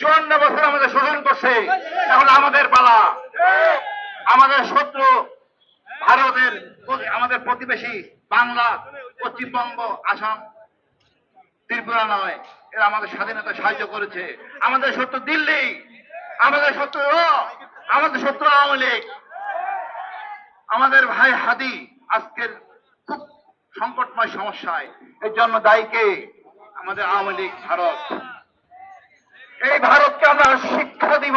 চুয়ান্ন বছর আমাদের শোষণ করছে, এখন আমাদের পালা। আমাদের শত্রু ভারতের আমাদের প্রতিবেশী বাংলা, পশ্চিমবঙ্গ, আসাম, ত্রিপুরা নয়। এরা আমাদের স্বাধীনতা সাহায্য করেছে। আমাদের শত্রু দিল্লি, আমাদের শত্রু আমাদের শত্রু আওয়ামী লীগ। আমাদের ভাই হাদি আজকের খুব সংকটময় সমস্যায়। এর জন্য দায়ীকে আমাদের আওয়ামী লীগ, ভারত। এই ভারতকে আমরা শিক্ষা দিব।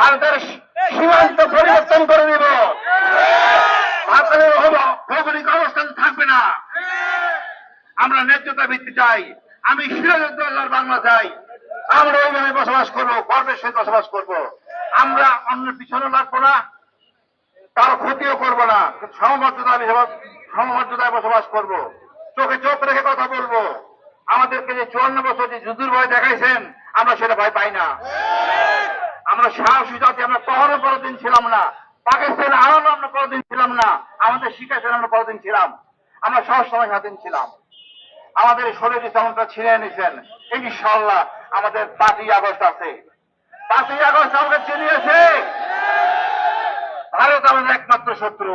ভারতের সীমান্ত পরিবর্তন করে দিব ভারতের ভৌগোলিক অবস্থান থাকবে না। আমরা ন্যায্যতা ভিত্তি চাই। আমি সিরাজউদ্দৌলার বাংলা চাই। আমরা ওইভাবে বসবাস করব, গর্বের সহিত বসবাস করব। আমরা অন্য পিছনে লাগবো না, কারও ক্ষতিও করব না। সমমর্যাদা সমমর্যাদায় বসবাস করব চোখে চোখ রেখে কথা বলব আমাদেরকে যে চুয়ান্ন বছর যে যুদ্ধের ভয় দেখাইছেন, আমরা সেটা ভয় পাই না। আমরা সাহসী জাতি, আমরা কখনো পরদিন ছিলাম না। পাকিস্তানে আরও আমরা পরদিন ছিলাম না। আমাদের শিখাইছেন আমরা পরদিন ছিলাম। আমরা সব সময় স্বাধীন ছিলাম। আমাদের শরীর যেমনটা ছিঁড়ে নিছেন ইনশাল্লাহ আমাদের পাঁচই আগস্ট আছে। পাঁচই আগস্ট আমাকে চিনিয়েছে। ভারত আমাদের একমাত্র শত্রু।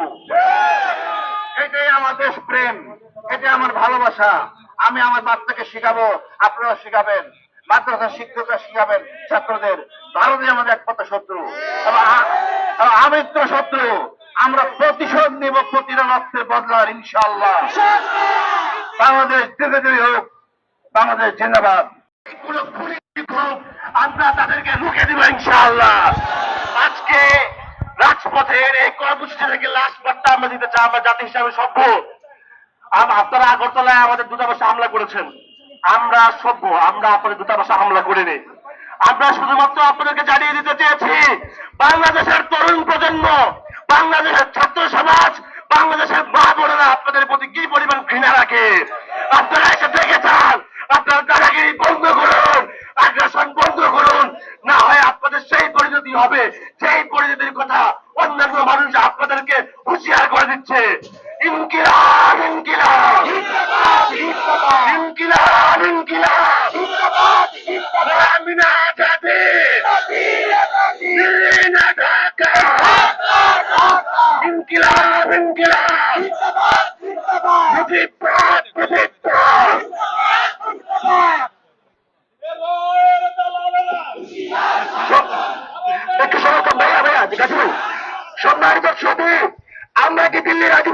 এটাই আমার দেশ প্রেম। এটাই আমার ভালোবাসা। আমি আমার বাচ্চাকে শিখাবো, আপনারা শিখাবেন। মাদ্রাসা শিক্ষকরা শিখাবেন, ছাত্রদের। ভারতই আমাদের একমাত্র শত্রু। তবে আ- তবে আমি তো শত্রু। আমরা প্রতিশোধ নিব প্রতিটা রক্তের বদলার ইনশাল্লাহ বাংলাদেশ ধীরে ধীরে হোক, বাংলাদেশ জিন্দাবাদ। আমরা তাদেরকে রুখে দিব, ইনশাআল্লাহ। আজকে রাজপথের এই কর্মসূচি থেকে লাশ বার্তা আমরা দিতে চাই, আমরা জাতি হিসাবে সভ্য। আপনারা আগরতলায় আমাদের দূতাবাসে হামলা করেছেন। আমরা সভ্য, আমরা আপনাদের দূতাবাসে হামলা করিনি। আমরা শুধুমাত্র আপনাদেরকে জানিয়ে দিতে চেয়েছি, বাংলাদেশের তরুণ প্রজন্ম, বাংলাদেশের ছাত্র সমাজ, বাংলাদেশের মা বোনেরা আপনাদের প্রতি কি পরিমাণ ঘৃণা রাখে? আপনারা এসে দেখে চান আপনার দাদাগিরি বন্ধ করুন, আগ্রাসন বন্ধ করুন। না হয় আপনাদের সেই পরিণতি হবে, সেই পরিণতির কথা অন্যান্য মানুষ আপনাদেরকে হুঁশিয়ার করে দিচ্ছে। ইনকিলাব ইনকিলাব। জিন্দাবাদ জিন্দাবাদ প্রতিবাদ প্রতিবাদ একটু সমর্থন ভাইয়া ভাইয়া জিজ্ঞাসা সব নারী আমরা কি দিল্লির আগে